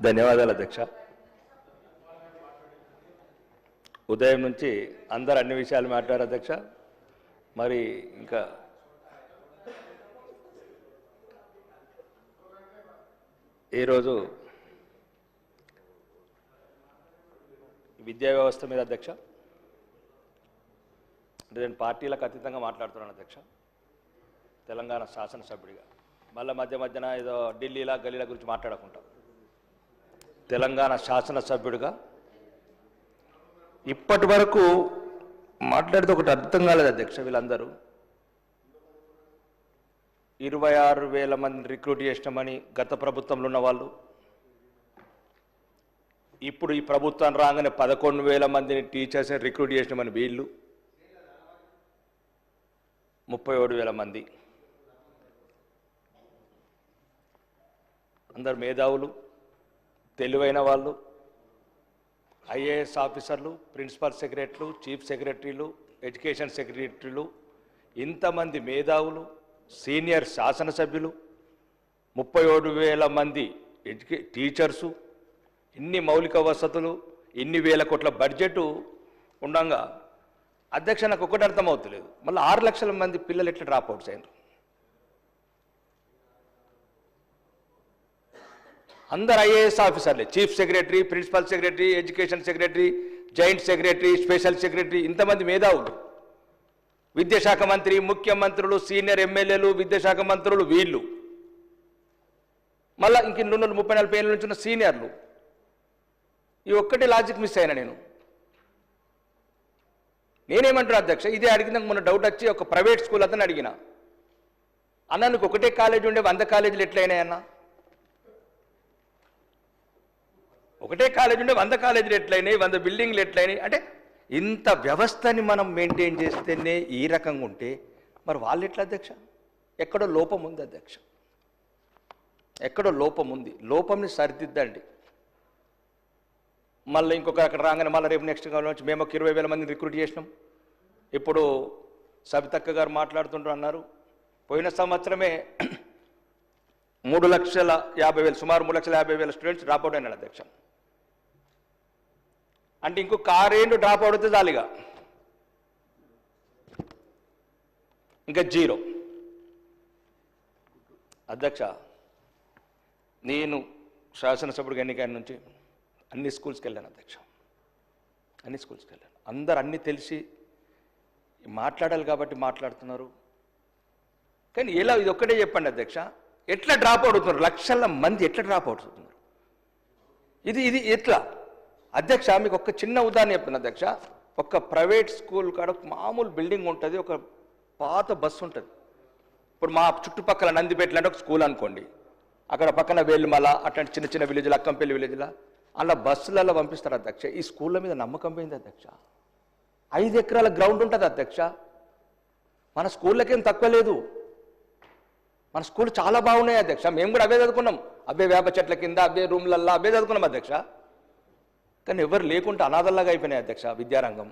ధన్యవాదాలు అధ్యక్ష. ఉదయం నుంచి అందరు అన్ని విషయాలు మాట్లాడారు అధ్యక్ష. మరి ఇంకా ఈరోజు విద్యా వ్యవస్థ మీద అధ్యక్ష. అంటే నేను పార్టీలకు అతీతంగా మాట్లాడుతున్నాను అధ్యక్ష. తెలంగాణ శాసనసభ్యుడిగా. మళ్ళీ మధ్య మధ్యన ఏదో ఢిల్లీలా గలీల గురించి మాట్లాడకుంటాం. తెలంగాణ శాసనసభ్యుడిగా. ఇప్పటి వరకు మాట్లాడితే ఒకటి అర్థం కాలేదు అధ్యక్ష వీళ్ళందరూ. ఇరవై ఆరు వేల మంది రిక్రూట్ చేసినామని గత ప్రభుత్వంలో ఉన్న వాళ్ళు. ఇప్పుడు ఈ ప్రభుత్వం రాగానే పదకొండు వేల మందిని టీచర్స్ని రిక్రూట్ చేసినామని వీళ్ళు. ముప్పై ఏడు వేల మంది. అందరు మేధావులు. తెలివైన వాళ్ళు ఐఏఎస్ ఆఫీసర్లు ప్రిన్సిపల్ సెక్రటరీలు చీఫ్ సెక్రటరీలు ఎడ్యుకేషన్ సెక్రటరీలు ఇంతమంది మేధావులు సీనియర్ శాసనసభ్యులు ముప్పై ఏడు వేల మంది ఎడ్యుకే టీచర్సు ఇన్ని మౌలిక వసతులు ఇన్ని వేల కోట్ల బడ్జెట్ ఉండగా అధ్యక్ష నాకు ఒకటి అర్థమవుతలేదు. మళ్ళీ ఆరు లక్షల మంది పిల్లలు ఎట్లా డ్రాప్ అవుట్స్ అయినారు? అందరు IAS ఆఫీసర్లే. Chief secretary principal secretary education secretary joint secretary special secretary ఇంతమంది మేధావులు. విద్యాశాఖ మంత్రి ముఖ్యమంత్రులు సీనియర్ ఎమ్మెల్యేలు విద్యాశాఖ మంత్రులు వీళ్ళు. మళ్ళా ఇంక రెండు ముప్పై నలభై ఏళ్ళ నుంచి ఉన్న సీనియర్లు. ఈ ఒక్కటి లాజిక్ మిస్ అయినా నేను. నేనేమంటున్నా అధ్యక్ష ఇదే అడిగిన మొన్న డౌట్ వచ్చి ఒక ప్రైవేట్ స్కూల్ అతను అడిగిన. అన్న నీకు ఒకటే కాలేజీ ఉండే వంద కాలేజీలు ఎట్లయినాయన్నా? ఒకటే కాలేజీ ఉండే వంద కాలేజీలు ఎట్లయినాయి వంద బిల్డింగ్లు ఎట్లయినాయి? అంటే ఇంత వ్యవస్థని మనం మెయింటైన్ చేస్తేనే ఈ రకంగా ఉంటే మరి వాళ్ళు ఎట్లా అధ్యక్ష? ఎక్కడో లోపం ఉంది అధ్యక్ష. ఎక్కడో లోపం ఉంది. లోపంని సరిదిద్దండి. మళ్ళీ ఇంకొక అక్కడ రాగానే మళ్ళీ రేపు నెక్స్ట్ వచ్చి మేము ఒక ఇరవై వేల మందిని రిక్రూట్ చేసినాం. ఇప్పుడు సబితక్క గారు మాట్లాడుతుంటారు అన్నారు. పోయిన సంవత్సరమే మూడు లక్షల యాభై వేలు సుమారు మూడు లక్షల యాభై వేల స్టూడెంట్స్ డ్రాప్అవుట్ అయినాడు అధ్యక్ష. అంటే ఇంకో ఆరేళ్ళు డ్రాప్ అవుట్ అయితే ఇంకా. జీరో. అధ్యక్ష నేను శాసనసభ్యుడిగా ఎన్నికైన నుంచి అన్ని స్కూల్స్కి వెళ్ళాను అధ్యక్ష. అన్ని స్కూల్స్కి వెళ్ళాను. అందరు అన్నీ తెలిసి మాట్లాడాలి కాబట్టి మాట్లాడుతున్నారు. కానీ ఎలా ఇది ఒక్కటే చెప్పండి అధ్యక్ష. ఎట్లా డ్రాప్ అవుట్ అవుతున్నారు? లక్షల మంది ఎట్లా డ్రాప్ అవుట్ అవుతున్నారు? ఇది ఇది ఎట్లా? అధ్యక్ష మీకు ఒక చిన్న ఉదాహరణ చెప్తున్నా అధ్యక్ష. ఒక ప్రైవేట్ స్కూల్ కాడ ఒక మామూలు బిల్డింగ్ ఉంటుంది ఒక పాత బస్సు ఉంటుంది. ఇప్పుడు మా చుట్టుపక్కల నందిపేటలు అంటే ఒక స్కూల్ అనుకోండి. అక్కడ పక్కన వేలుమల అట్లాంటి చిన్న చిన్న విలేజ్లు అక్కంపల్లి విలేజ్లో. అలా బస్సులలో పంపిస్తారు అధ్యక్ష. ఈ స్కూళ్ళ మీద నమ్మకం పోయింది అధ్యక్ష. ఐదు ఎకరాల గ్రౌండ్ ఉంటుంది అధ్యక్ష. మన స్కూళ్ళకేం తక్కువ లేదు. మన స్కూల్ చాలా బాగున్నాయి అధ్యక్ష. మేము కూడా అవే చదువుకున్నాం. అవే వేప చెట్ల కింద అవే రూమ్లల్లో అవే చదువుకున్నాం అధ్యక్ష. కానీ ఎవరు లేకుంటే అనాథల్లాగా అయిపోయినాయి అధ్యక్ష విద్యారంగం.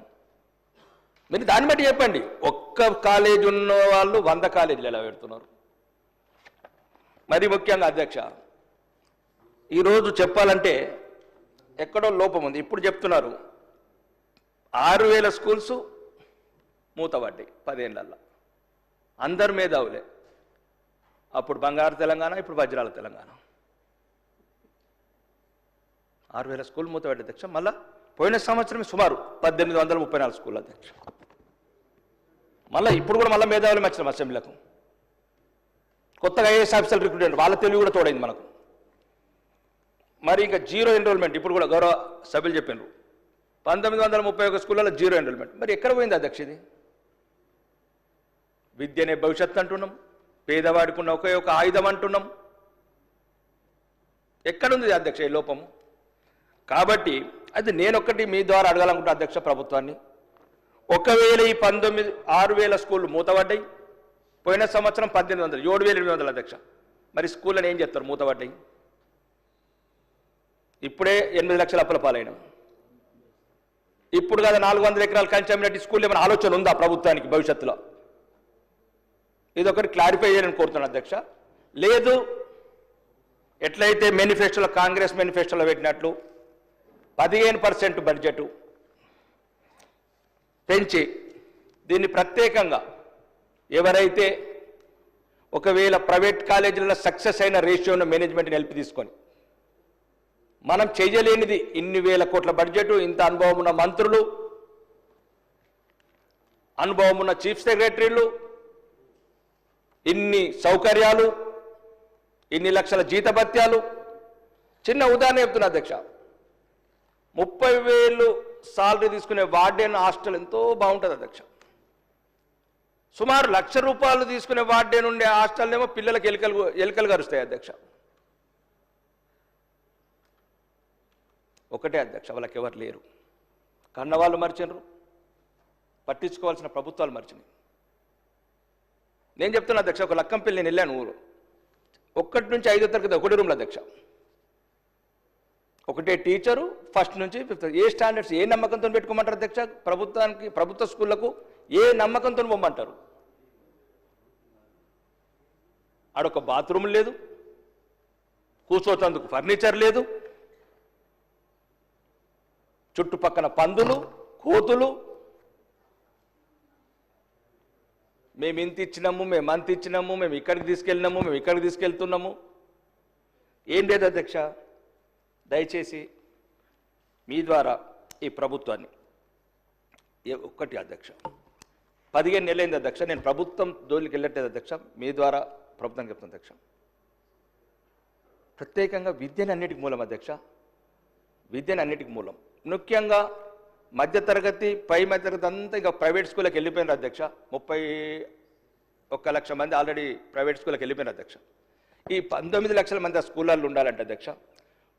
మీరు దాన్ని బట్టి చెప్పండి. ఒక్క కాలేజ్ ఉన్న వాళ్ళు వంద కాలేజీలు ఎలా పెడుతున్నారు? మరి ముఖ్యంగా అధ్యక్ష ఈరోజు చెప్పాలంటే ఎక్కడో లోపం ఉంది. ఇప్పుడు చెప్తున్నారు ఆరు వేల స్కూల్స్ మూతబడ్డాయి పదేళ్ళల్లో అందరు మేధావులే. అప్పుడు బంగారు తెలంగాణ ఇప్పుడు వజ్రాల తెలంగాణ. ఆరు వేల స్కూల్ మూతపడ్డ అధ్యక్ష. మళ్ళా పోయిన సంవత్సరం సుమారు పద్దెనిమిది వందల ముప్పై నాలుగు స్కూల్ అధ్యక్ష. మళ్ళీ ఇప్పుడు కూడా మళ్ళీ మేధావులు వచ్చినాం అసెంబ్లీలకు. కొత్తగా ఐఏఎస్ ఆఫీసర్లు రిక్రూట్మెంట్ వాళ్ళ తెలివి కూడా తోడైంది మనకు. మరి ఇంకా జీరో ఎన్రోల్మెంట్ ఇప్పుడు కూడా గౌరవ సభ్యులు చెప్పినారు. పంతొమ్మిది వందల ముప్పై ఒక స్కూళ్ళలో జీరో ఎన్రోల్మెంట్. మరి ఎక్కడ పోయింది అధ్యక్ష ఇది? విద్యనే భవిష్యత్తు అంటున్నాం. పేదవాడికి ఉన్న ఒకే ఒక ఆయుధం అంటున్నాం. ఎక్కడుంది అధ్యక్ష ఈ లోపము? కాబట్టి అది నేనొక్కటి మీ ద్వారా అడగాలనుకుంటున్నా అధ్యక్ష ప్రభుత్వాన్ని. ఒకవేళ ఈ పంతొమ్మిది ఆరు వేల స్కూళ్ళు మూతపడ్డాయి పోయిన సంవత్సరం పద్దెనిమిది వందలు ఏడు వేల ఎనిమిది వందల అధ్యక్ష. మరి స్కూళ్ళని ఏం చేస్తారు? మూతపడ్డాయి. ఇప్పుడే ఎనిమిది లక్షల అప్పుల పాలైన. ఇప్పుడు కదా నాలుగు వందల ఎకరాలు కంచామినట్టు స్కూల్ ఏమైనా ఆలోచన ఉందా ప్రభుత్వానికి భవిష్యత్తులో? ఇది ఒకటి క్లారిఫై చేయాలని కోరుతున్నాను అధ్యక్ష. లేదు ఎట్లయితే మేనిఫెస్టోలో కాంగ్రెస్ మేనిఫెస్టోలో పెట్టినట్లు పదిహేను పర్సెంట్ బడ్జెట్ పెంచి దీన్ని ప్రత్యేకంగా ఎవరైతే ఒకవేళ ప్రైవేట్ కాలేజీలలో సక్సెస్ అయిన రేషియోను మేనేజ్మెంట్ నిలిపి తీసుకొని మనం చేయలేనిది ఇన్ని వేల కోట్ల బడ్జెట్ ఇంత అనుభవం ఉన్న మంత్రులు అనుభవం ఉన్న చీఫ్ సెక్రటరీలు ఇన్ని సౌకర్యాలు ఇన్ని లక్షల జీతభత్యాలు. చిన్న ఉదాహరణ చెప్తున్నా అధ్యక్ష. ముప్పై వేలు సాలరీ తీసుకునే వార్డెన్ హాస్టల్ ఎంతో బాగుంటుంది అధ్యక్ష. సుమారు లక్ష రూపాయలు తీసుకునే వార్డెన్ ఉండే హాస్టల్ ఏమో పిల్లలకు ఎలుకలు ఎలుకలు కరుస్తాయి అధ్యక్ష. ఒకటే అధ్యక్ష వాళ్ళకి ఎవరు లేరు. కన్నవాళ్ళు మర్చినరు పట్టించుకోవాల్సిన ప్రభుత్వాలు మర్చినాయి. నేను చెప్తున్నా అధ్యక్ష ఒక లక్కంపల్లి నేను వెళ్ళాను ఊరు. ఒక్కటి నుంచి ఐదో తరగతి ఒకటి రూమ్లో అధ్యక్ష. ఒకటే టీచరు ఫస్ట్ నుంచి ఫిఫ్త్ ఏ స్టాండర్డ్స్ ఏ నమ్మకంతో పెట్టుకోమంటారు అధ్యక్ష? ప్రభుత్వానికి ప్రభుత్వ స్కూళ్ళకు ఏ నమ్మకంతో పొమ్మంటారు ఆడొక బాత్రూమ్ లేదు కూర్చోటందుకు ఫర్నిచర్ లేదు చుట్టుపక్కల పందులు కోతులు. మేము ఇంత ఇచ్చినాము మేము అంత ఇచ్చినాము మేము ఇక్కడికి తీసుకెళ్ళినాము మేము ఇక్కడికి తీసుకెళ్తున్నాము. ఏం లేదు అధ్యక్ష. దయచేసి మీ ద్వారా ఈ ప్రభుత్వాన్ని ఒక్కటి అధ్యక్ష పదిహేను నెలలైంది అధ్యక్ష నేను ప్రభుత్వం జోలికి వెళ్ళట్లేదు అధ్యక్ష మీ ద్వారా ప్రభుత్వం చెప్తాను అధ్యక్ష. ప్రత్యేకంగా విద్యను అన్నిటికి మూలం అధ్యక్ష విద్యను అన్నిటికి మూలం. ముఖ్యంగా మధ్యతరగతి పై మధ్యతరగతి అంతా ఇక ప్రైవేట్ స్కూల్కి వెళ్ళిపోయినారు అధ్యక్ష. ముప్పై ఒక్క లక్ష మంది ఆల్రెడీ ప్రైవేట్ స్కూల్కి వెళ్ళిపోయినారు అధ్యక్ష. ఈ పంతొమ్మిది లక్షల మంది ఆ స్కూళ్ళల్లో ఉండాలంటే అధ్యక్ష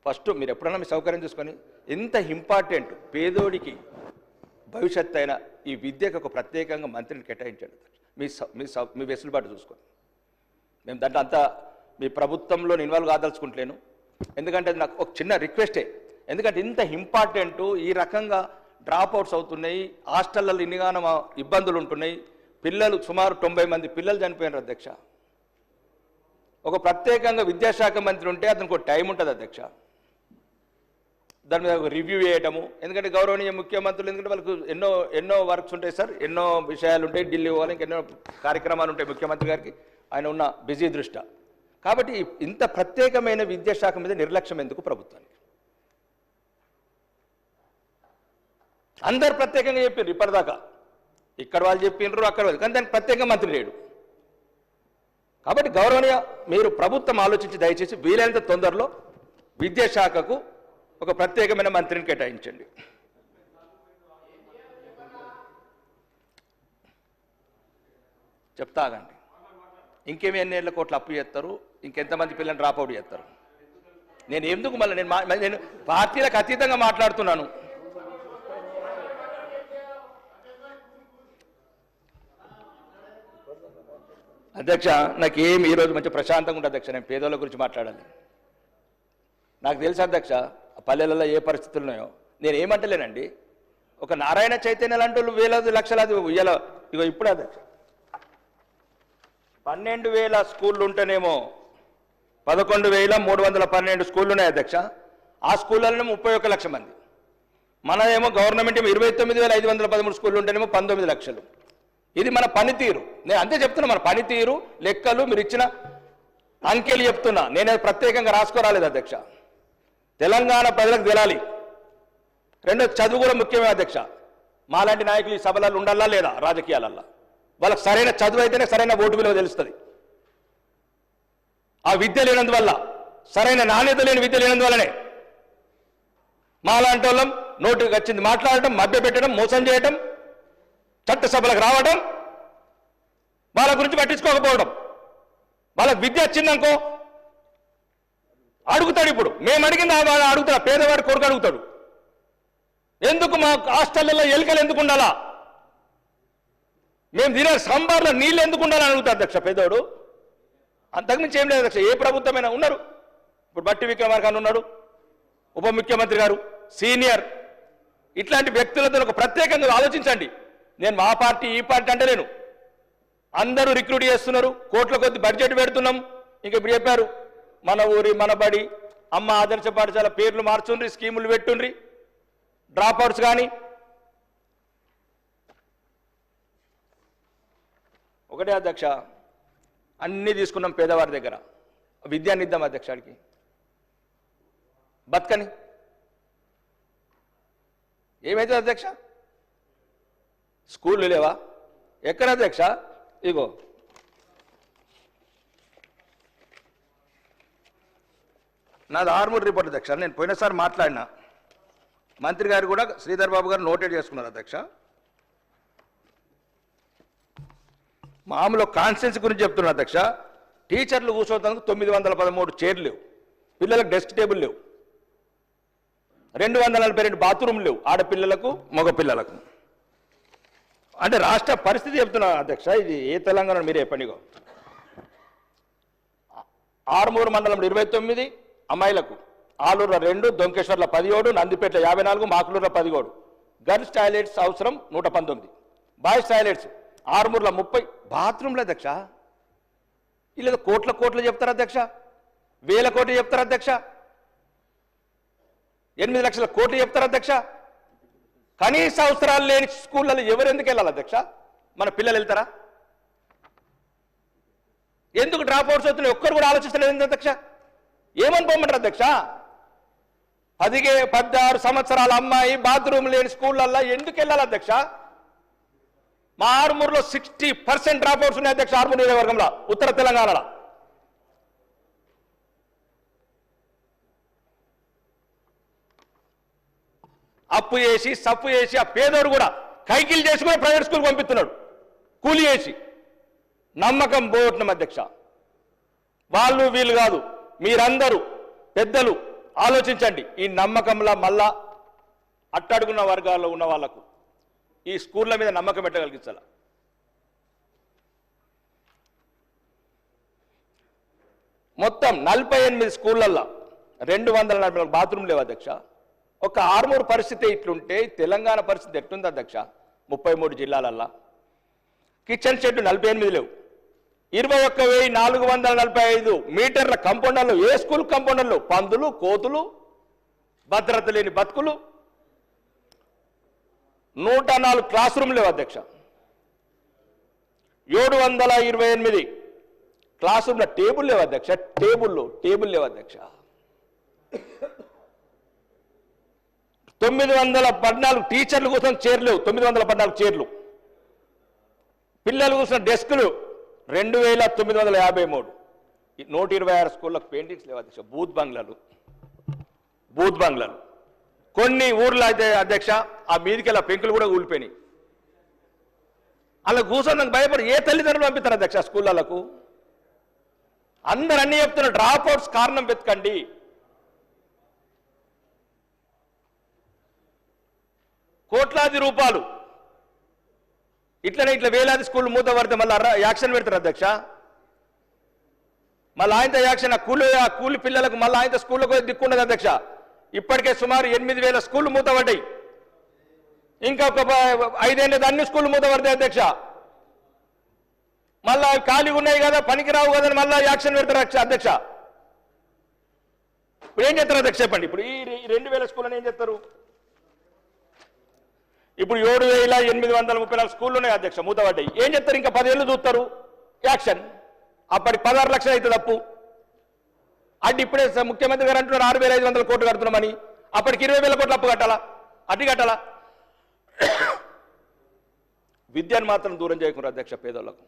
ఫస్ట్ మీరు ఎప్పుడన్నా మీ సౌకర్యం చూసుకొని ఎంత ఇంపార్టెంట్ పేదోడికి భవిష్యత్ అయిన ఈ విద్యకు ఒక ప్రత్యేకంగా మంత్రిని కేటాయించండి. మీ సౌ- మీ సౌ- మీ వెసులుబాటు చూసుకొని మేము దాంట్లో అంతా మీ ప్రభుత్వంలో ఇన్వాల్వ్ కాదలుచుకుంటలేను. ఎందుకంటే అది నాకు ఒక చిన్న రిక్వెస్టే. ఎందుకంటే ఇంత ఇంపార్టెంట్ ఈ రకంగా డ్రాప్ అవుట్స్ అవుతున్నాయి. హాస్టళ్ళలో ఇన్నిగానో ఇబ్బందులు ఉంటున్నాయి. పిల్లలు సుమారు తొంభై మంది పిల్లలు చనిపోయినారు అధ్యక్ష. ఒక ప్రత్యేకంగా విద్యాశాఖ మంత్రి ఉంటే అతనికి ఒక టైం ఉంటుంది అధ్యక్ష. దాని మీద రివ్యూ వేయటము. ఎందుకంటే గౌరవనీయ ముఖ్యమంత్రులు ఎందుకంటే వాళ్ళకు ఎన్నో ఎన్నో వర్క్స్ ఉంటాయి సార్ ఎన్నో విషయాలు ఉంటాయి. ఢిల్లీ పోవాలి ఇంకెన్నో కార్యక్రమాలు ఉంటాయి ముఖ్యమంత్రి గారికి. ఆయన ఉన్న బిజీ దృష్ట్యా కాబట్టి ఇంత ప్రత్యేకమైన విద్యాశాఖ మీద నిర్లక్ష్యం ఎందుకు ప్రభుత్వానికి? అందరు ప్రత్యేకంగా చెప్పారు ఇప్పటిదాకా. ఇక్కడ వాళ్ళు చెప్పిండ్రు అక్కడ వాళ్ళు. కానీ దానికి ప్రత్యేకంగా మంత్రి లేడు. కాబట్టి గౌరవనీయ మీరు ప్రభుత్వం ఆలోచించి దయచేసి వీలైనంత తొందరలో విద్యాశాఖకు ఒక ప్రత్యేకమైన మంత్రిని కేటాయించండి. చెప్తాగండి ఇంకేమి ఎన్ని ఏళ్ళ కోట్లు అప్పు చేస్తారు? ఇంకెంతమంది పిల్లల్ని డ్రాప్ అవుట్ చేస్తారు? నేను ఎందుకు మళ్ళీ నేను మా- నేను పార్టీలకు అతీతంగా మాట్లాడుతున్నాను. అధ్యక్ష నాకు ఈరోజు మంచి ప్రశాంతంగా ఉంటుంది అధ్యక్ష నేను పేదోళ్ళ గురించి మాట్లాడాలి. నాకు తెలుసు అధ్యక్ష పల్లెలలో ఏ పరిస్థితులు ఉన్నాయో. నేను ఏమంటలేనండి. ఒక నారాయణ చైతన్య లాంటి వాళ్ళు వేలాది లక్షలాది ఉయ్యాల ఇగో ఇప్పుడు అధ్యక్ష పన్నెండు వేల స్కూళ్ళు ఉంటేనేమో పదకొండు వేల మూడు వందల పన్నెండు స్కూళ్ళు ఉన్నాయి అధ్యక్ష. ఆ స్కూళ్ళలోనే ముప్పై ఒక్క లక్ష మంది. మనదేమో గవర్నమెంట్ ఏమో ఇరవై తొమ్మిది వేల ఐదు వందల పదమూడు స్కూళ్ళు ఉంటేనేమో పంతొమ్మిది లక్షలు. ఇది మన పనితీరు. నేను అంతే చెప్తున్నా మన పనితీరు లెక్కలు మీరు ఇచ్చిన అంకెలు చెప్తున్నా. నేను అది ప్రత్యేకంగా రాసుకోరాలేదు అధ్యక్ష. తెలంగాణ ప్రజలకు తెలాలి. రెండో చదువు కూడా ముఖ్యమే అధ్యక్ష. మాలాంటి నాయకులు ఈ సభలలో ఉండాలా లేదా రాజకీయాలల్లో? వాళ్ళకి సరైన చదువు అయితేనే సరైన ఓటు విలువ తెలుస్తుంది. ఆ విద్య లేనందువల్ల సరైన నాణ్యత లేని విద్య లేనందువల్లనే మాలాంటి వాళ్ళం నోటికి వచ్చింది మాట్లాడటం మభ్యపెట్టడం మోసం చేయటం చట్టసభలకు రావడం వాళ్ళ గురించి పట్టించుకోకపోవడం. వాళ్ళకి విద్య వచ్చిందనుకో అడుగుతాడు ఇప్పుడు. మేము అడిగింది ఆ వాడు అడుగుతాడు? పేదవాడి కొడుకు అడుగుతాడు. ఎందుకు మా హాస్టల్లో ఎలుకలు ఎందుకు ఉండాలా? మేము తినే సాంబార్లో నీళ్ళు ఎందుకు ఉండాలని అడుగుతాడు అధ్యక్ష పేదోడు. అంతకుమించి ఏం లేదు అధ్యక్ష ఏ ప్రభుత్వమైనా ఉన్నారు? ఇప్పుడు బట్టి విక్రమార్క ఉన్నాడు ఉప ముఖ్యమంత్రి గారు సీనియర్. ఇట్లాంటి వ్యక్తులతో ఒక ప్రత్యేకంగా ఆలోచించండి. నేను మా పార్టీ ఈ పార్టీ అంటే నేను అందరూ రిక్రూట్ చేస్తున్నారు. కోట్ల కొద్ది బడ్జెట్ పెడుతున్నాం. ఇంకా ఇప్పుడు చెప్పారు మన ఊరి మన బడి అమ్మ ఆదర్శ పాఠశాల పేర్లు మార్చుండ్రి స్కీములు పెట్టుండ్రి. డ్రాప్ అవుట్స్ కానీ ఒకటే అధ్యక్ష అన్నీ తీసుకున్నాం పేదవారి దగ్గర. విద్యాన్ని ఇద్దాం అధ్యక్షాడికి బతకని. ఏమైతే అధ్యక్ష? స్కూళ్ళు లేవా? ఎక్కడ అధ్యక్ష? ఇగో. నాది ఆర్మూర్ రిపోర్ట్ అధ్యక్ష. నేను పోయినసారి మాట్లాడినా. మంత్రి గారు కూడా శ్రీధర్ బాబు గారు నోటెడ్ చేసుకున్నారు అధ్యక్ష. మామూలు కాన్స్టెన్సీ గురించి చెప్తున్నా అధ్యక్ష. టీచర్లు కూర్చోవడానికి తొమ్మిది వందల పదమూడు చైర్లు లేవు. పిల్లలకు డెస్క్ టేబుల్ లేవు. రెండు వందల నలభై రెండు బాత్రూమ్ లేవు. ఆడపిల్లలకు మగ పిల్లలకు అంటే రాష్ట్ర పరిస్థితి చెప్తున్నా అధ్యక్ష. ఇది ఏ తెలంగాణ మీరే పనిగో ఆరుమూరు మండలం ఇరవై తొమ్మిది అమ్మాయిలకు ఆలూరులో రెండు దొంకేశ్వర్ల పదిహేడు నందిపేట యాభై నాలుగు మాకులూరులో పదిహేడు. గర్ల్స్ టాయిలెట్స్ అవసరం నూట పంతొమ్మిది. బాయ్స్ టాయిలెట్స్ ఆరుమూర్ల ముప్పై. బాత్రూమ్లు అధ్యక్ష? లేదా కోట్ల కోట్లు చెప్తారు అధ్యక్ష? వేల కోట్లు చెప్తారు అధ్యక్ష? ఎనిమిది లక్షల కోట్లు చెప్తారు అధ్యక్ష? కనీస అవసరాలు లేని స్కూళ్ళలో ఎవరు ఎందుకు వెళ్ళాలి అధ్యక్ష? మన పిల్లలు వెళ్తారా? ఎందుకు డ్రాప్ అవుట్స్ అవుతున్నాయి? ఒక్కరు కూడా ఆలోచిస్తలేదు అధ్యక్ష? ఏమని పొమ్మంటారు అధ్యక్ష? పదిగే పద్నారు సంవత్సరాల అమ్మాయి బాత్రూమ్ లేని స్కూళ్ళల్లో ఎందుకు వెళ్ళాలి అధ్యక్ష? మా ఆరుమూరులో సిక్స్టీ పర్సెంట్ డ్రాప్ అవుట్స్ ఉన్నాయి అధ్యక్ష ఆరుమూరు నియోజకవర్గంలో ఉత్తర తెలంగాణలో. అప్పు చేసి సప్పు చేసి ఆ పేదోడు కూడా కైకిలు చేసుకుని ప్రైవేట్ స్కూల్ పంపిస్తున్నాడు. కూలి చేసి. నమ్మకం పోగొట్టిన అధ్యక్ష. వాళ్ళు వీళ్ళు కాదు. మీరందరూ పెద్దలు ఆలోచించండి. ఈ నమ్మకంలో మళ్ళా అట్టడుగున్న వర్గాల్లో ఉన్న వాళ్ళకు ఈ స్కూళ్ళ మీద నమ్మకం పెట్టగలిగించాల? మొత్తం నలభై ఎనిమిది స్కూళ్ళల్లో రెండు వందల నలభై నాలుగు బాత్రూమ్ లేవు అధ్యక్ష? ఒక ఆర్మూరు పరిస్థితి ఇట్లుంటే తెలంగాణ పరిస్థితి ఎట్లుంది అధ్యక్ష? ముప్పై మూడు జిల్లాలల్లా. కిచెన్ షెడ్ నలభై ఎనిమిది లేవు. ఇరవై ఒక్క వెయ్యి నాలుగు వందల నలభై ఐదు మీటర్ల కంపౌండర్లు ఏ స్కూల్ కంపౌండర్లు? పందులు కోతులు భద్రత లేని బతుకులు. నూట నాలుగు క్లాస్ రూమ్లు లేవు అధ్యక్ష. ఏడు వందల ఇరవై ఎనిమిది క్లాస్ రూమ్ల టేబుల్ లేవు అధ్యక్ష. టేబుల్ టేబుల్ లేవు అధ్యక్ష. తొమ్మిది వందల పద్నాలుగు టీచర్లు కోసం చేర్లేవు తొమ్మిది వందల పద్నాలుగు చైర్లు. పిల్లలు కూర్చున్న డెస్కులు రెండు వేల తొమ్మిది వందల యాభై మూడు. ఈ నూట ఇరవై ఆరు స్కూళ్ళకు పెయింటింగ్స్ లేవు అధ్యక్ష. బూత్ బంగ్లాలు. బూత్ బంగ్లాలు. కొన్ని ఊర్లో అయితే అధ్యక్ష ఆ మీదికి పెంకులు కూడా కూలిపోయినాయి అలా కూర్చొని నాకు భయపడి ఏ తల్లిదండ్రులు పంపిస్తారు అధ్యక్ష స్కూళ్ళకు అందరు అన్ని చెప్తున్న డ్రాప్ అవుట్స్ కారణం వెతకండి. కోట్లాది రూపాయలు. ఇట్లనే ఇట్లా వేలాది స్కూల్ మూత పడితే మళ్ళీ యాక్షన్ పెడతారు అధ్యక్ష. మళ్ళీ ఆయనతో యాక్షన్ ఆ కూలి ఆ కూలి పిల్లలకు మళ్ళీ ఆయనతో స్కూళ్ళకు దిక్కుండదు అధ్యక్ష. ఇప్పటికే సుమారు ఎనిమిది వేల స్కూళ్ళు మూతపడ్డాయి ఇంకా ఒక ఐదేళ్ళ అన్ని స్కూళ్ళు మూత పడతాయి అధ్యక్ష. మళ్ళా ఖాళీగా ఉన్నాయి కదా పనికిరావు కదా మళ్ళీ యాక్షన్ పెడతారు అధ్యక్ష- అధ్యక్ష. ఇప్పుడు ఏం చేస్తారు అధ్యక్ష చెప్పండి. ఇప్పుడు ఈ ఈ రెండు వేల స్కూళ్ళని ఏం చేస్తారు? ఇప్పుడు ఏడు వేల ఎనిమిది వందల ముప్పై నాలుగు స్కూళ్ళు ఉన్నాయి అధ్యక్ష మూతబడ్డాయి ఏం చెప్తారు? ఇంకా పదేళ్ళు చూస్తారు. యాక్షన్. అప్పటికి పదహారు లక్షలు అవుతుంది అప్పు అడ్డు ఇప్పుడే ముఖ్యమంత్రి గారు అంటున్నారు ఆరు వేల ఐదు వందల కోట్లు కడుతున్నామని. అప్పటికి ఇరవై వేల కోట్లు అప్పు కట్టాలా? అడ్డు కట్టాలా? విద్యను మాత్రం దూరం చేయకుండా అధ్యక్ష పేదోళ్ళకు.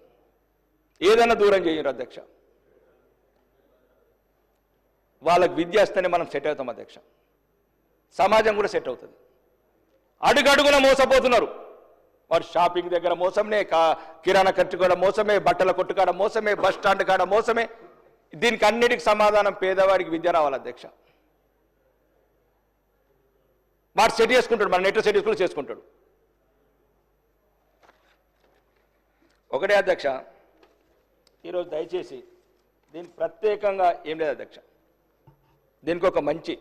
ఏదైనా దూరం చేయరు అధ్యక్ష. వాళ్ళకి విద్య వస్తేనే మనం సెట్ అవుతాం అధ్యక్ష. సమాజం కూడా సెట్ అవుతుంది. అడుగడుగున మోసపోతున్నారు. వారు షాపింగ్ దగ్గర మోసమే కా కిరాణా ఖర్చు కూడా మోసమే బట్టల కొట్టు కాడ మోసమే బస్ స్టాండ్ కాడ మోసమే. దీనికి అన్నిటికి సమాధానం పేదవాడికి విద్య రావాలి అధ్యక్ష. వాడు సెట్ చేసుకుంటాడు మన నెట్ సెట్ చేసుకుని చేసుకుంటాడు. ఒకటే అధ్యక్ష ఈరోజు దయచేసి దీనికి ప్రత్యేకంగా ఏం లేదు అధ్యక్ష. దీనికి ఒక మంచి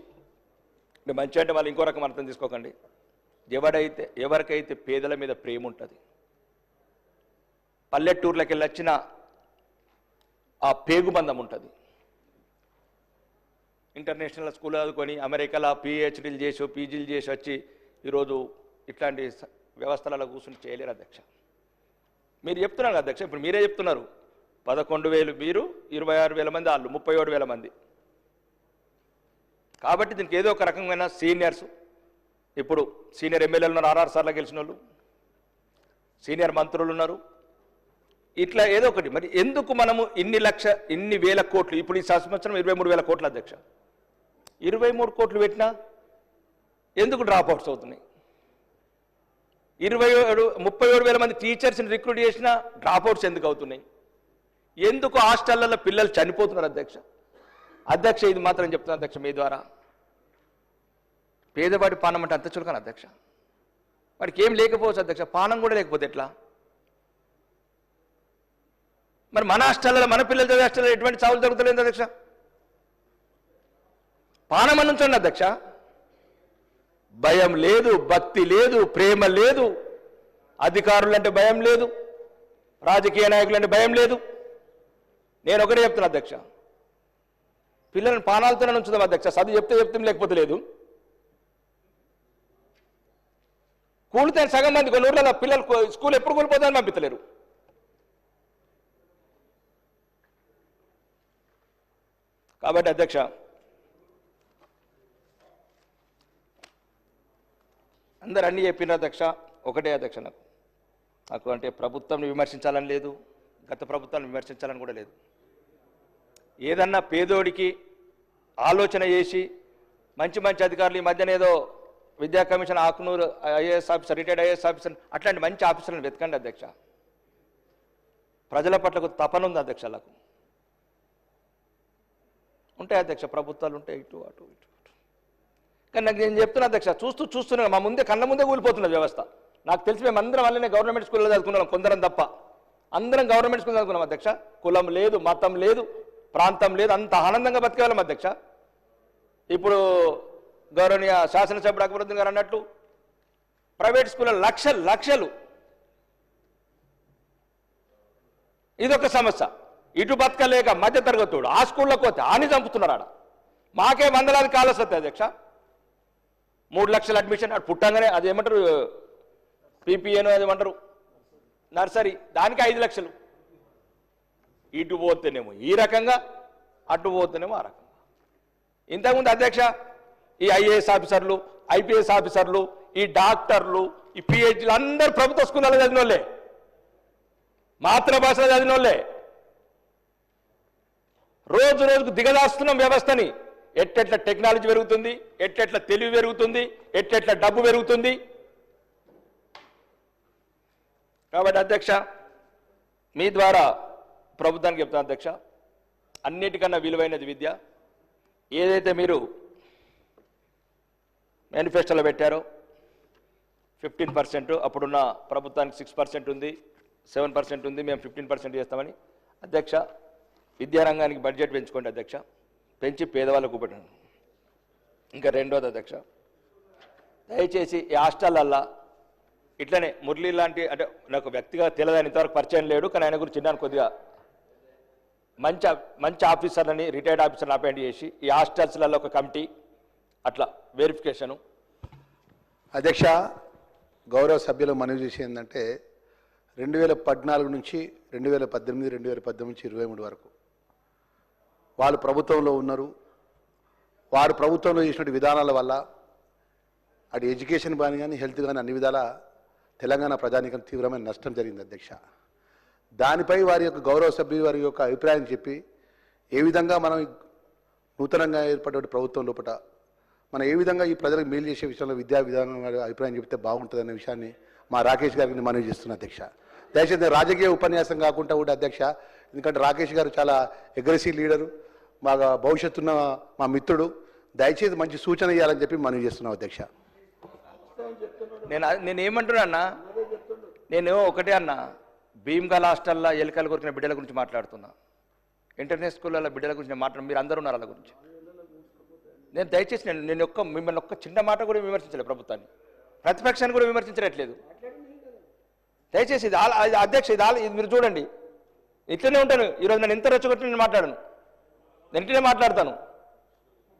మంచి అంటే వాళ్ళు ఇంకో రకం అర్థం తీసుకోకండి. ఎవడైతే ఎవరికైతే పేదల మీద ప్రేమ ఉంటుంది పల్లెటూర్లకి వెళ్ళొచ్చిన ఆ పేగుబంధం ఉంటుంది ఇంటర్నేషనల్ స్కూల్ చదువుకొని అమెరికాలో పిహెచ్డీలు చేసి పీజీలు చేసి వచ్చి ఈరోజు ఇట్లాంటి వ్యవస్థలలో కూర్చుని చేయలేరు అధ్యక్ష. మీరు చెప్తున్నారు అధ్యక్ష ఇప్పుడు మీరే చెప్తున్నారు. పదకొండు వేలు మీరు ఇరవై ఆరు వేల మంది వాళ్ళు ముప్పై ఏడు వేల మంది. కాబట్టి దీనికి ఏదో ఒక రకమైన సీనియర్స్ ఇప్పుడు సీనియర్ ఎమ్మెల్యేలు ఉన్నారు ఆర్ఆర్ సార్లు గెలిచిన వాళ్ళు సీనియర్ మంత్రులు ఉన్నారు. ఇట్లా ఏదో ఒకటి. మరి ఎందుకు మనము ఇన్ని లక్ష ఇన్ని వేల కోట్లు ఇప్పుడు ఈ సంవత్సరం ఇరవై మూడు వేల కోట్ల అధ్యక్ష. ఇరవై మూడు కోట్లు పెట్టినా ఎందుకు డ్రాప్ అవుట్స్ అవుతున్నాయి? ఇరవై ఏడు ముప్పై ఏడు వేల మంది టీచర్స్ని రిక్రూట్ చేసినా డ్రాప్ అవుట్స్ ఎందుకు అవుతున్నాయి? ఎందుకు హాస్టళ్ళలో పిల్లలు చనిపోతున్నారు అధ్యక్ష? అధ్యక్ష ఇది మాత్రం చెప్తున్నా అధ్యక్ష మీ ద్వారా. పేదవాడి పానం అంటే అంత చులకన అధ్యక్ష. వాడికి ఏం లేకపోవచ్చు అధ్యక్ష పానం కూడా లేకపోతే ఎట్లా? మరి మన హాస్టల్లో మన పిల్లల చదివే హాస్టల్లో ఎటువంటి చావులు జరుగుతలేదు అధ్యక్ష? పానం అని అధ్యక్ష. భయం లేదు భక్తి లేదు ప్రేమ లేదు అధికారులంటే భయం లేదు రాజకీయ నాయకులంటే భయం లేదు. నేను ఒకటే చెప్తున్నా అధ్యక్ష. పిల్లలను పానాలతోనే ఉంచుదాం అధ్యక్ష. చదువు చెప్తే చెప్తాం లేకపోతే లేదు. కూలితే సగం మంది కొన్ని ఊర్లలో పిల్లలు స్కూల్ ఎప్పుడు కూలిపోతారని పంపించలేరు కాబట్టి అధ్యక్ష అందరు అన్నీ చెప్పిన అధ్యక్ష ఒకటే అధ్యక్ష నాకు. నాకు అంటే ప్రభుత్వాన్ని విమర్శించాలని లేదు గత ప్రభుత్వాన్ని విమర్శించాలని కూడా లేదు. ఏదన్నా పేదోడికి ఆలోచన చేసి మంచి మంచి అధికారులు ఈ మధ్యన ఏదో విద్యా commission Akunuri IAS officer retired IAS officer అట్లాంటి మంచి ఆఫీసర్లను వెతకండి అధ్యక్ష. ప్రజల పట్ల తపన ఉంది అధ్యక్షలకు ఉంటాయి అధ్యక్ష ప్రభుత్వాలు ఉంటాయి ఇటు అటు ఇటు అటు. కానీ నాకు నేను చెప్తున్నా అధ్యక్ష చూస్తూ చూస్తున్నాను మా ముందే కళ్ళ ముందే కూలిపోతున్నది వ్యవస్థ. నాకు తెలిసి మేము అందరం వల్లనే గవర్నమెంట్ స్కూల్లో చదువుకున్నాం కొందరం తప్ప. అందరం గవర్నమెంట్ స్కూల్ చదువుకున్నాం అధ్యక్ష. కులం లేదు మతం లేదు ప్రాంతం లేదు అంత ఆనందంగా బతికేవాళ్ళం అధ్యక్ష. ఇప్పుడు గౌరవనీయ శాసనసభ్యుడు అక్బరుద్దీన్ గారు అన్నట్టు ప్రైవేట్ స్కూల్లో లక్షలు లక్షలు. ఇదొక సమస్య. ఇటు బతకలేక మధ్య తరగతుడు ఆ స్కూళ్ళకు పోతే ఆని చంపుతున్నారు ఆడ. మాకే వందలాది కాలస్ వస్తాయి అధ్యక్ష. మూడు లక్షల అడ్మిషన్ అటు పుట్టంగానే అది ఏమంటారు? పీపీఏను అది ఏమంటారు? నర్సరీ దానికి ఐదు లక్షలు. ఇటు పోతేనేమో ఈ రకంగా అటు పోతేనేమో ఆ రకంగా. ఇంతకుముందు అధ్యక్ష ఈ ఐఏఎస్ ఆఫీసర్లు ఐపీఎస్ ఆఫీసర్లు ఈ డాక్టర్లు ఈ పిహెచ్లు అందరు ప్రభుత్వ స్కూళ్ళలో చదివిన వాళ్ళే మాతృభాషలో చదివిన వాళ్ళే రోజు రోజుకు దిగదాస్తున్నాం వ్యవస్థని ఎట్టెట్ల టెక్నాలజీ పెరుగుతుంది ఎట్టెట్ల తెలివి పెరుగుతుంది ఎట్టెట్ల డబ్బు పెరుగుతుంది. కాబట్టి అధ్యక్ష మీ ద్వారా ప్రభుత్వానికి చెప్తాను అధ్యక్ష అన్నిటికన్నా విలువైనది విద్య. ఏదైతే మీరు మేనిఫెస్టోలో పెట్టారు. ఫిఫ్టీన్ పర్సెంట్ అప్పుడున్న ప్రభుత్వానికి సిక్స్ పర్సెంట్ ఉంది సెవెన్ పర్సెంట్ ఉంది మేము ఫిఫ్టీన్ పర్సెంట్ చేస్తామని అధ్యక్ష విద్యారంగానికి బడ్జెట్ పెంచుకోండి అధ్యక్ష పెంచి పేదవాళ్ళకు పెట్టండి ఇంకా రెండోది అధ్యక్ష దయచేసి ఈ హాస్టల్లల్లా ఇట్లనే మురళి లాంటి అంటే నాకు వ్యక్తిగా తెలియదని ఇంతవరకు పరిచయం లేడు కానీ ఆయన గురించి చిన్నాను కొద్దిగా. మంచి మంచి ఆఫీసర్లని రిటైర్డ్ ఆఫీసర్ని అపాయింట్ చేసి ఈ హాస్టల్స్లలో ఒక కమిటీ అట్లా వెరిఫికేషను అధ్యక్ష గౌరవ సభ్యులు మనవి చేసి ఏంటంటే రెండు వేల పద్నాలుగు నుంచి రెండు వేల పద్దెనిమిది రెండు వేల పద్దెనిమిది నుంచి ఇరవై మూడు వరకు. వాళ్ళు ప్రభుత్వంలో ఉన్నారు. వారు ప్రభుత్వంలో చేసిన విధానాల వల్ల అటు ఎడ్యుకేషన్ కానీ కానీ హెల్త్ కానీ అన్ని విధాల తెలంగాణ ప్రజానికం తీవ్రమైన నష్టం జరిగింది అధ్యక్ష. దానిపై వారి యొక్క గౌరవ సభ్యులు వారి యొక్క అభిప్రాయం చెప్పి ఏ విధంగా మనం నూతనంగా ఏర్పడే ప్రభుత్వం లోపల మనం ఏ విధంగా ఈ ప్రజలకు మేలు చేసే విషయంలో విద్యా విధానం అభిప్రాయం చెప్తే బాగుంటుందనే విషయాన్ని మా రాకేష్ గారికి మనవి చేస్తున్న అధ్యక్ష. దయచేసి రాజకీయ ఉపన్యాసం కాకుండా కూడా అధ్యక్ష ఎందుకంటే రాకేష్ గారు చాలా అగ్రెసివ్ లీడరు మా భవిష్యత్తున్న మా మిత్రుడు. దయచేసి మంచి సూచన ఇవ్వాలని చెప్పి మనవి చేస్తున్నాం అధ్యక్ష. నేను నేను ఏమంటున్నా అన్న? నేను ఒకటే అన్న. భీమ్గల్ హాస్టల్లో ఎలికలు కొరికిన బిడ్డల గురించి మాట్లాడుతున్నా. ఇంటర్నేషనల్ స్కూళ్ళలో బిడ్డల గురించి నేను మాట్లాడు మీరు అందరూ ఉన్నారు వాళ్ళ గురించి. నేను దయచేసి నేను నేను ఒక్క మిమ్మల్ని ఒక్క చిన్న మాట కూడా విమర్శించలేదు ప్రభుత్వాన్ని. ప్రతిపక్షాన్ని కూడా విమర్శించట్లేదు. దయచేసి ఇది అధ్యక్ష ఇది ఇది మీరు చూడండి. ఇట్లనే ఉంటాను. ఈరోజు నేను ఇంత రెచ్చగొట్టి నేను మాట్లాడను. నేను ఇట్లనే మాట్లాడతాను.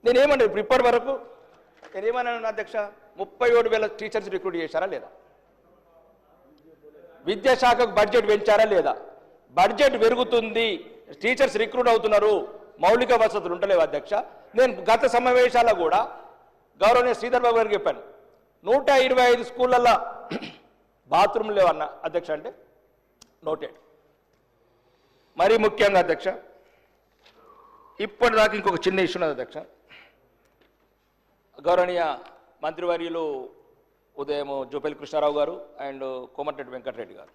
నేనేమన్నా ఇప్పుడు ఇప్పటి వరకు నేనేమన్నాను అధ్యక్ష? ముప్పై ఏడు వేల టీచర్స్ రిక్రూట్ చేశారా లేదా? విద్యాశాఖకు బడ్జెట్ పెంచారా లేదా? బడ్జెట్ పెరుగుతుంది. టీచర్స్ రిక్రూట్ అవుతున్నారు. మౌలిక వసతులు ఉండలేవు అధ్యక్ష. నేను గత సమావేశాల్లో కూడా గౌరవనీయ శ్రీధర్ బాబు గారికి చెప్పాను. నూట ఇరవై ఐదు స్కూళ్ళల్లో బాత్రూమ్ లేవన్న అధ్యక్ష అంటే నోటెడ్. మరీ ముఖ్యంగా అధ్యక్ష ఇప్పటిదాకా ఇంకొక చిన్న ఇష్యూ ఉన్నది అధ్యక్ష. గౌరవనీయ మంత్రివర్యులు ఉదయం జూపల్లి కృష్ణారావు గారు అండ్ కోమటిరెడ్డి వెంకటరెడ్డి గారు.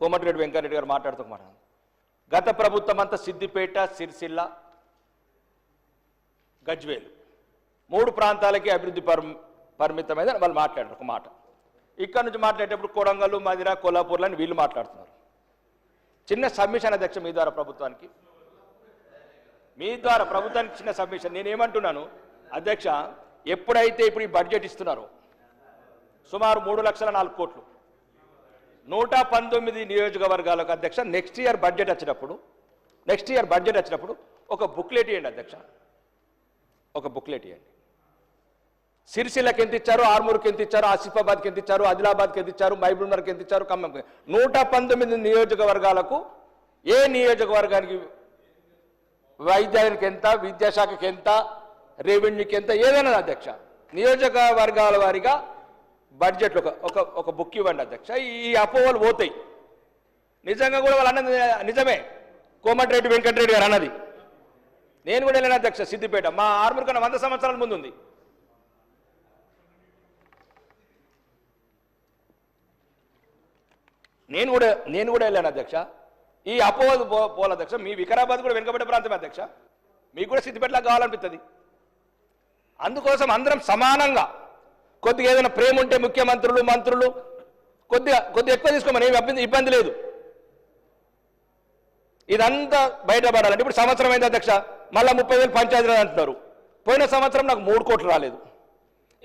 కోమటిరెడ్డి వెంకటరెడ్డి గారు మాట్లాడుతూ మాట గత ప్రభుత్వం అంతా సిద్దిపేట సిరిసిల్ల గజ్వేలు. మూడు ప్రాంతాలకి అభివృద్ధి పరి పరిమితమైన వాళ్ళు మాట్లాడారు ఒక మాట. ఇక్కడ నుంచి మాట్లాడేటప్పుడు కొడంగల్ మదిర కొల్లాపూర్లు అని వీళ్ళు మాట్లాడుతున్నారు. చిన్న సబ్మిషన్ అధ్యక్ష మీ ద్వారా ప్రభుత్వానికి. మీ ద్వారా ప్రభుత్వానికి చిన్న సబ్మిషన్. నేనేమంటున్నాను అధ్యక్ష ఎప్పుడైతే ఇప్పుడు ఈ బడ్జెట్ ఇస్తున్నారో సుమారు మూడు లక్షల నాలుగు కోట్లు. నూట పంతొమ్మిది నియోజకవర్గాలకు అధ్యక్ష నెక్స్ట్ ఇయర్ బడ్జెట్ వచ్చినప్పుడు నెక్స్ట్ ఇయర్ బడ్జెట్ వచ్చినప్పుడు ఒక బుక్లెట్ ఇవ్వండి అధ్యక్ష. ఒక బుక్లెట్ ఇవ్వండి సిరిసిల్లకి ఎంత ఇచ్చారు ఆర్మూర్కి ఎంత ఇచ్చారు ఆసిఫాబాద్కి ఎంత ఇచ్చారు ఆదిలాబాద్కి ఎంత ఇచ్చారు మైబుల్మర్కి ఎంత ఇచ్చారు ఖమ్మంకి నూట పంతొమ్మిది నియోజకవర్గాలకు ఏ నియోజకవర్గానికి వైద్యానికి ఎంత విద్యాశాఖకి ఎంత రెవెన్యూకి ఎంత ఏదైనా అధ్యక్ష. నియోజకవర్గాల వారిగా బడ్జెట్లు ఒక ఒక ఒక బుక్ ఇవ్వండి అధ్యక్ష. ఈ అపోహలు పోతాయి. నిజంగా కూడా వాళ్ళు అన్నది నిజమే. కోమటిరెడ్డి వెంకటరెడ్డి గారు అన్నది. నేను కూడా వెళ్ళాను అధ్యక్ష సిద్దిపేట. మా ఆర్మూర్ కన్నా వంద సంవత్సరాల ముందు ఉంది. నేను కూడా నేను కూడా వెళ్ళాను అధ్యక్ష. ఈ అపోహలు పో పోల అధ్యక్ష. మీ వికారాబాద్ కూడా వెనుకబడ్డ ప్రాంతమే అధ్యక్ష. మీకు కూడా సిద్దిపేటలా కావాలనిపిస్తుంది అందుకోసం అందరం సమానంగా కొద్దిగా ఏదైనా ప్రేమ ఉంటే ముఖ్యమంత్రులు మంత్రులు కొద్దిగా కొద్దిగా ఎక్కువ తీసుకోమని ఏమి ఇబ్బంది లేదు. ఇదంతా బయటపడాలంటే ఇప్పుడు సంవత్సరం అయింది అధ్యక్ష మళ్ళీ ముప్పై వేలు పంచాయతీరాజ్ అంటున్నారు. పోయిన సంవత్సరం నాకు మూడు కోట్లు రాలేదు.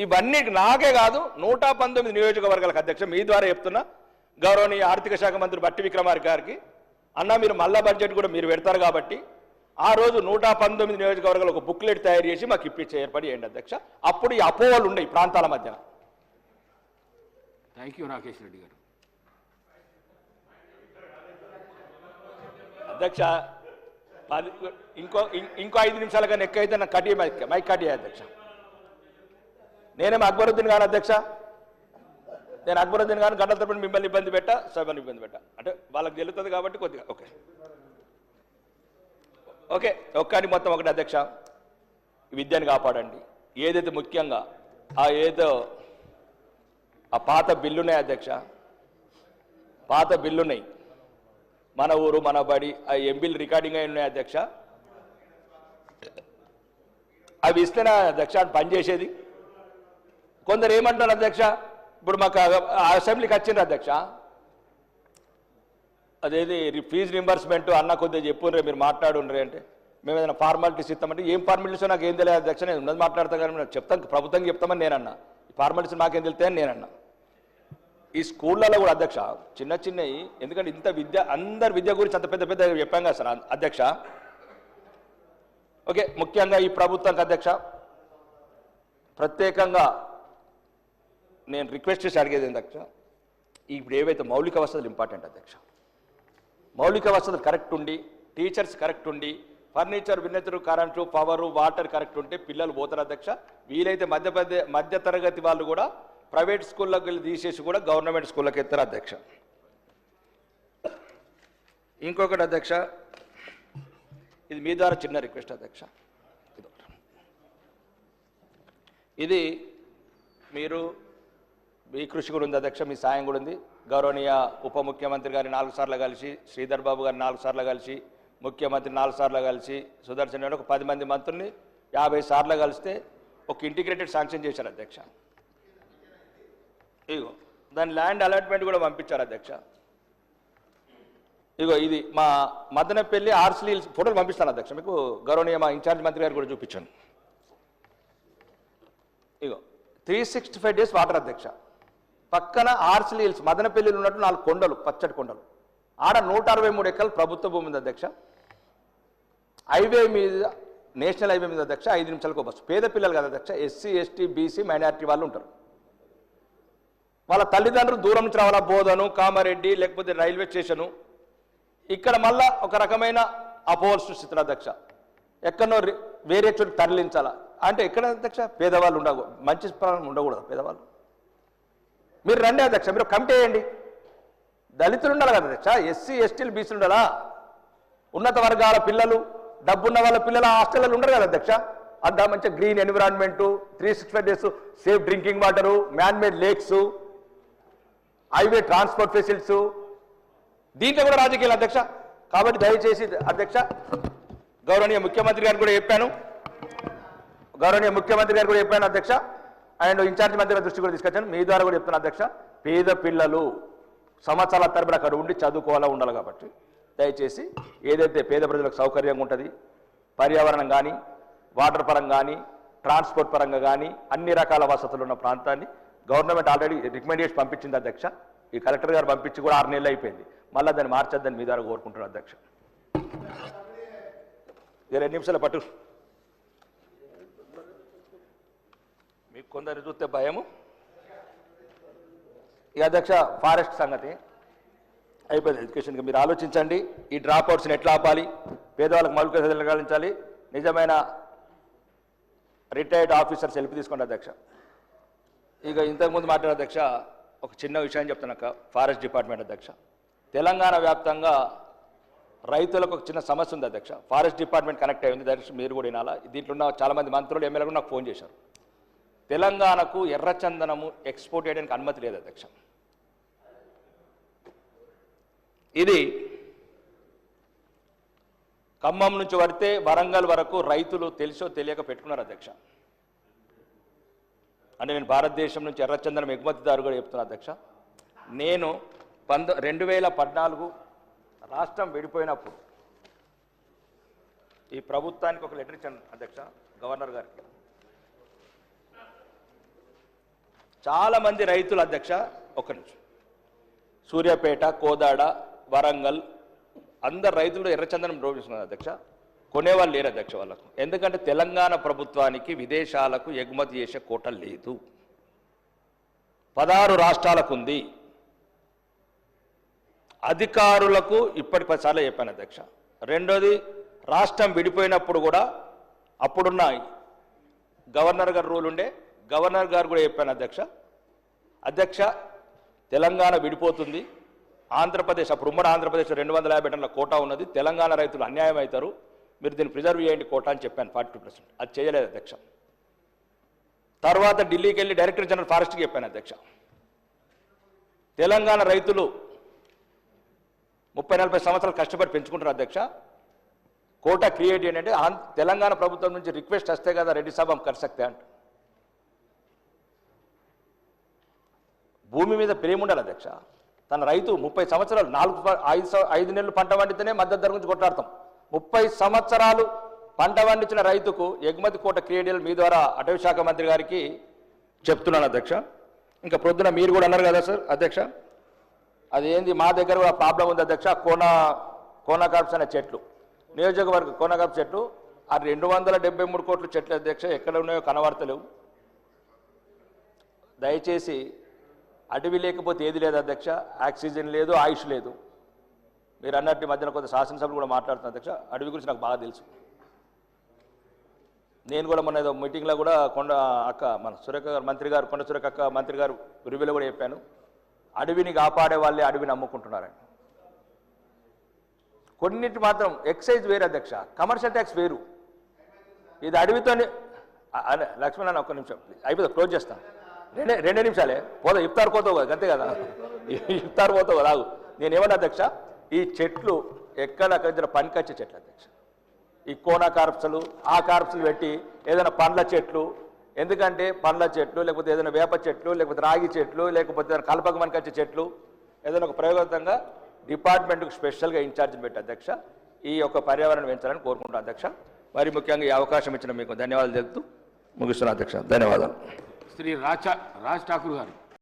ఇవన్నీ నాకే కాదు నూట పంతొమ్మిది నియోజకవర్గాలకు అధ్యక్ష మీ ద్వారా చెప్తున్నా గౌరవనీయ ఆర్థిక శాఖ మంత్రి బట్టి విక్రమార్ గారికి అన్న మీరు మళ్ళా బడ్జెట్ కూడా మీరు పెడతారు కాబట్టి ఆ రోజు నూట పంతొమ్మిది నియోజకవర్గాలు ఒక బుక్లెట్ తయారు చేసి మాకు ఇప్పించే ఏర్పాటు చేయండి అధ్యక్ష. అప్పుడు ఈ అపోహలు ఉన్నాయి ప్రాంతాల మధ్యన. థ్యాంక్ యూ రాకేష్ రెడ్డి గారు. అధ్యక్ష పది ఇంకో ఇంకో ఐదు నిమిషాల కన్నా ఎక్కువ అయితే నాకు కటి మైక్ మైక్ కటి అధ్యక్ష. నేనేమో అక్బరుద్దీన్ గారు అధ్యక్ష? నేను అక్బరుద్దీన్ గారు గంటల తరపున మిమ్మల్ని ఇబ్బంది పెట్టా సభను ఇబ్బంది పెట్టా. అంటే వాళ్ళకి తెలుస్తుంది కాబట్టి కొద్దిగా ఓకే. ఓకే ఒక్కని మొత్తం ఒకటి అధ్యక్ష. విద్యను కాపాడండి. ఏదైతే ముఖ్యంగా ఆ ఏదో ఆ పాత బిల్లున్నాయి అధ్యక్ష. పాత బిల్లున్నాయి. మన ఊరు మన బడి ఆ ఎంబీలు రికార్డింగ్ అయి ఉన్నాయి అధ్యక్ష. అవి ఇస్తేనే అధ్యక్ష పనిచేసేది కొందరు ఏమంటారు అధ్యక్ష? ఇప్పుడు మాకు అసెంబ్లీకి వచ్చిండ్రు అధ్యక్ష. అదేది ఫీజు రింబర్స్మెంట్ అన్న కొద్దిగా చెప్పుండ్రే మీరు మాట్లాడుండ్రే అంటే. మేము ఏదైనా ఫార్మాలిటీస్ ఇస్తామంటే ఏం ఫార్మాలిటీస్ నాకు ఏం తెలియదు అధ్యక్ష నేను ఉన్నది మాట్లాడతాను కానీ నేను చెప్తాను ప్రభుత్వం చెప్తామని నేనన్నా. ఈ ఫార్మాలిటీస్ నాకేం తెలుస్తాయని నేనన్నా. ఈ స్కూళ్ళలో కూడా అధ్యక్ష చిన్న చిన్నవి ఎందుకంటే ఇంత విద్య అందరి విద్య గురించి అంత పెద్ద పెద్ద చెప్పాం కదా సార్ అధ్యక్ష. ఓకే ముఖ్యంగా ఈ ప్రభుత్వానికి అధ్యక్ష. ప్రత్యేకంగా నేను రిక్వెస్ట్ చేసి అడిగేది అధ్యక్ష? ఇప్పుడు ఏవైతే మౌలిక వసతులు ఇంపార్టెంట్ అధ్యక్ష? మౌలిక వసతులు కరెక్ట్ ఉండి టీచర్స్ కరెక్ట్ ఉండి ఫర్నిచర్ విన్నతులు కరెంటు పవరు వాటర్ కరెక్ట్ ఉంటే పిల్లలు పోతారు అధ్యక్ష. వీలైతే మధ్య మధ్య మధ్య తరగతి వాళ్ళు కూడా ప్రైవేట్ స్కూళ్ళకి వెళ్ళి తీసేసి కూడా గవర్నమెంట్ స్కూళ్ళకి ఎత్తారు అధ్యక్ష. ఇంకొకటి అధ్యక్ష ఇది మీ ద్వారా చిన్న రిక్వెస్ట్ అధ్యక్ష. ఇది మీరు మీ కృషి కూడా ఉంది అధ్యక్ష మీ సాయం కూడా ఉంది. గౌరవనీయ ఉప ముఖ్యమంత్రి గారి నాలుగు సార్లు కలిసి శ్రీధర్ బాబు గారి నాలుగు సార్లు కలిసి ముఖ్యమంత్రి నాలుగు సార్లు కలిసి సుదర్శన్ ఒక పది మంది మంత్రుల్ని యాభై సార్లు కలిస్తే ఒక ఇంటిగ్రేటెడ్ శాంక్షన్ చేశారు అధ్యక్ష. ఇగో దాని ల్యాండ్ అలాట్మెంట్ కూడా పంపించారు అధ్యక్ష. ఇగో ఇది మా మదనపల్లి ఆర్సీ ఫోటోలు పంపిస్తాను అధ్యక్ష మీకు గౌరవనీయ మా ఇన్ఛార్జ్ మంత్రి గారు కూడా చూపించాను. ఇగో three sixty five days water అధ్యక్ష. పక్కన ఆర్సీ హిల్స్ మదనపల్లిలో ఉన్నట్టు నాలుగు కొండలు పచ్చడి కొండలు. ఆడ నూట అరవై మూడు ఎకరాలు ప్రభుత్వ భూమి ఉంది అధ్యక్ష. హైవే మీద నేషనల్ హైవే మీద అధ్యక్ష ఐదు నిమిషాలకు ఒక బస్సు. పేద పిల్లలు కదా అధ్యక్ష ఎస్సీ ఎస్టీ బీసీ మైనారిటీ వాళ్ళు ఉంటారు. వాళ్ళ తల్లిదండ్రులు దూరం నుంచి రావాలా? బోధను కామారెడ్డి లేకపోతే రైల్వే స్టేషను. ఇక్కడ మళ్ళా ఒక రకమైన అపోహలు సృష్టిస్తున్నారు అధ్యక్ష. ఎక్కడనో రి- వేరే చోటు తరలించాలా? అంటే ఎక్కడ అధ్యక్ష? పేదవాళ్ళు ఉండకూడదు. మంచి ప్రాణం ఉండకూడదు పేదవాళ్ళు. మీరు రండి అధ్యక్ష మీరు కమిటీ వేయండి. దళితులు ఉండాలి కదా అధ్యక్ష ఎస్సీ ఎస్టీలు బీసీలు ఉండాలా? ఉన్నత వర్గాల పిల్లలు డబ్బున్న వాళ్ళ పిల్లలు హాస్టల్లో ఉండరు కదా అధ్యక్ష? అంత మంచి green environment three six five days safe drinking water manmade lakes highway transport facilities దీంట్లో కూడా రాజకీయాలు అధ్యక్ష. కాబట్టి దయచేసి అధ్యక్ష గౌరవనీయ ముఖ్యమంత్రి గారు కూడా చెప్పాను. గౌరవనీయ ముఖ్యమంత్రి గారు కూడా చెప్పాను అధ్యక్ష. అండ్ ఇన్ఛార్జ్ మంత్రి దృష్టి కూడా తీసుకొచ్చాను. మీ ద్వారా కూడా చెప్తున్నా అధ్యక్ష పేద పిల్లలు సంవత్సరాల తరబడి అక్కడ ఉండి చదువుకోవాలా ఉండాలి కాబట్టి దయచేసి ఏదైతే పేద ప్రజలకు సౌకర్యంగా ఉంటుంది పర్యావరణం కానీ వాటర్ పరంగా కానీ ట్రాన్స్పోర్ట్ పరంగా కానీ అన్ని రకాల వసతులు ఉన్న ప్రాంతాన్ని గవర్నమెంట్ ఆల్రెడీ రికమెండ్ చేసి పంపించింది అధ్యక్ష. ఈ కలెక్టర్ గారు పంపించి కూడా ఆరు నెలలు అయిపోయింది. మళ్ళీ దాన్ని మార్చొద్దని మీ ద్వారా కోరుకుంటున్నాను అధ్యక్ష. ఇరవై రెండు నిమిషాల పట్టు. కొందరు చూస్తే భయము. ఇక అధ్యక్ష ఫారెస్ట్ సంగతి. అయిపోయింది ఎడ్యుకేషన్కి. మీరు ఆలోచించండి. ఈ డ్రాప్ అవుట్స్ని ఎట్లా ఆపాలి? పేదవాళ్ళకి మౌలిక సదులు కలిగించాలి. నిజమైన రిటైర్డ్ ఆఫీసర్స్ హెల్ప్ తీసుకోండి అధ్యక్ష. ఇక ఇంతకుముందు మాట్లాడే అధ్యక్ష ఒక చిన్న విషయం చెప్తున్నాక ఫారెస్ట్ డిపార్ట్మెంట్ అధ్యక్ష. తెలంగాణ వ్యాప్తంగా రైతులకు ఒక చిన్న సమస్య ఉంది అధ్యక్ష. ఫారెస్ట్ డిపార్ట్మెంట్ కనెక్ట్ అయింది దయచేసి మీరు కూడా వినాలా? దీంట్లో ఉన్న చాలామంది మంత్రులు ఎమ్మెల్యేలు నాకు ఫోన్ చేశారు. తెలంగాణకు ఎర్రచందనము ఎక్స్పోర్ట్ చేయడానికి అనుమతి లేదు అధ్యక్ష. ఇది ఖమ్మం నుంచి పడితే వరంగల్ వరకు రైతులు తెలుసో తెలియక పెట్టుకున్నారు అధ్యక్ష. అంటే నేను భారతదేశం నుంచి ఎర్రచందనం ఎగుమతిదారు కూడా చెప్తున్నా అధ్యక్ష. నేను పంద రెండు వేల పద్నాలుగు రాష్ట్రం విడిపోయినప్పుడు ఈ ప్రభుత్వానికి ఒక లెటర్ ఇచ్చాను అధ్యక్ష గవర్నర్ గారికి. చాలామంది రైతులు అధ్యక్ష ఒక నిమిషం. సూర్యాపేట కోదాడ వరంగల్ అందరు రైతులు ఎర్రచందనం రోగిస్తున్నారు అధ్యక్ష. కొనేవాళ్ళు లేరు అధ్యక్ష వాళ్ళకు. ఎందుకంటే తెలంగాణ ప్రభుత్వానికి విదేశాలకు ఎగుమతి చేసే కోట లేదు. పదహారు రాష్ట్రాలకు ఉంది. అధికారులకు ఇప్పటి పదిసార్లు చెప్పాను అధ్యక్ష. రెండోది రాష్ట్రం విడిపోయినప్పుడు కూడా అప్పుడున్న గవర్నర్ గారు రూల్ ఉండే గవర్నర్ గారు కూడా చెప్పాను అధ్యక్ష. అధ్యక్ష తెలంగాణ విడిపోతుంది. ఆంధ్రప్రదేశ్ అప్పుడు ఉమ్మడి ఆంధ్రప్రదేశ్ రెండు వందల యాభై టన్నుల కోటా ఉన్నది. తెలంగాణ రైతులు అన్యాయం అవుతారు. మీరు దీన్ని ప్రిజర్వ్ చేయండి కోటా అని చెప్పాను ఫార్టీ టూ పర్సెంట్. అది చేయలేదు అధ్యక్ష. తర్వాత ఢిల్లీకి వెళ్ళి డైరెక్టర్ జనరల్ ఫారెస్ట్కి చెప్పాను అధ్యక్ష. తెలంగాణ రైతులు ముప్పై నలభై సంవత్సరాలు కష్టపడి పెంచుకుంటారు అధ్యక్ష. కోటా క్రియేట్ ఏంటంటే ఆంధ్ర తెలంగాణ ప్రభుత్వం నుంచి రిక్వెస్ట్ వస్తే కదా రెడ్డి సాబ్ హమ్ కర్ సక్తే భూమి మీద ప్రేమ ఉండాలి అధ్యక్ష. తన రైతు ముప్పై సంవత్సరాలు నాలుగు ఐదు ఐదు నెలలు పంట పండితేనే మద్దతు ధర గురించి కొట్లాడతాం. ముప్పై సంవత్సరాలు పంట పండించిన రైతుకు ఎగుమతి కోట క్రియేడియల్ మీ ద్వారా అటవీ శాఖ మంత్రి గారికి చెప్తున్నాను అధ్యక్ష. ఇంకా ప్రొద్దున మీరు కూడా అన్నారు కదా సార్ అధ్యక్ష. అది ఏంది మా దగ్గర కూడా ప్రాబ్లం ఉంది అధ్యక్ష కోన కోనకాప్స్ అనే చెట్లు. నియోజకవర్గ కోన చెట్లు. ఆ రెండు వందల డెబ్బై మూడు కోట్ల చెట్లు అధ్యక్ష ఎక్కడ ఉన్నాయో కనబడతలేవు. దయచేసి అడవి లేకపోతే ఏది లేదు అధ్యక్ష. ఆక్సిజన్ లేదు ఆయుష్ లేదు. మీరు అన్నట్టు మధ్యన కొంత శాసనసభలు కూడా మాట్లాడుతున్నారు అధ్యక్ష. అడవి గురించి నాకు బాగా తెలుసు. నేను కూడా మొన్న ఏదో మీటింగ్లో కూడా కొండ అక్క మన సురేఖ గారు మంత్రి గారు కొండ సురేఖ అక్క మంత్రి గారు రివ్యూలో కూడా చెప్పాను. అడవిని కాపాడే వాళ్ళే అడవిని అమ్ముకుంటున్నారని కొన్నిటి మాత్రం ఎక్సైజ్ వేరు అధ్యక్ష. కమర్షియల్ ట్యాక్స్ వేరు. ఇది అడవితోనే అదే లక్ష్మణ్ అన్న ఒక్క నిమిషం అయిపోతుంది క్లోజ్ చేస్తాను. రెండే రెండే నిమిషాలే. పోదా ఇఫ్తార్ పోతావు కదా అంతే కదా? ఇఫ్తార్ పోతావు కదా నేనేమన్నా అధ్యక్ష ఈ చెట్లు ఎక్కడ అక్కడ పనికొచ్చే చెట్లు అధ్యక్ష. ఈ కోన కార్ప్స్లు ఆ కార్ప్సులు పెట్టి ఏదైనా పండ్ల చెట్లు ఎందుకంటే పండ్ల చెట్లు లేకపోతే ఏదైనా వేప చెట్లు లేకపోతే రాగి చెట్లు లేకపోతే ఏదైనా కలపక మనకొచ్చే చెట్లు ఏదైనా ఒక ప్రయోగంగా డిపార్ట్మెంట్కు స్పెషల్గా ఇన్ఛార్జ్ పెట్టి అధ్యక్ష. ఈ యొక్క పర్యావరణం పెంచాలని కోరుకుంటున్నాను అధ్యక్ష. మరి ముఖ్యంగా ఈ అవకాశం ఇచ్చిన మీకు ధన్యవాదాలు తెలుపుతూ ముగిస్తున్నా అధ్యక్ష. ధన్యవాదాలు. శ్రీ రాజా రాజ్ ఠాకూర్ గారు.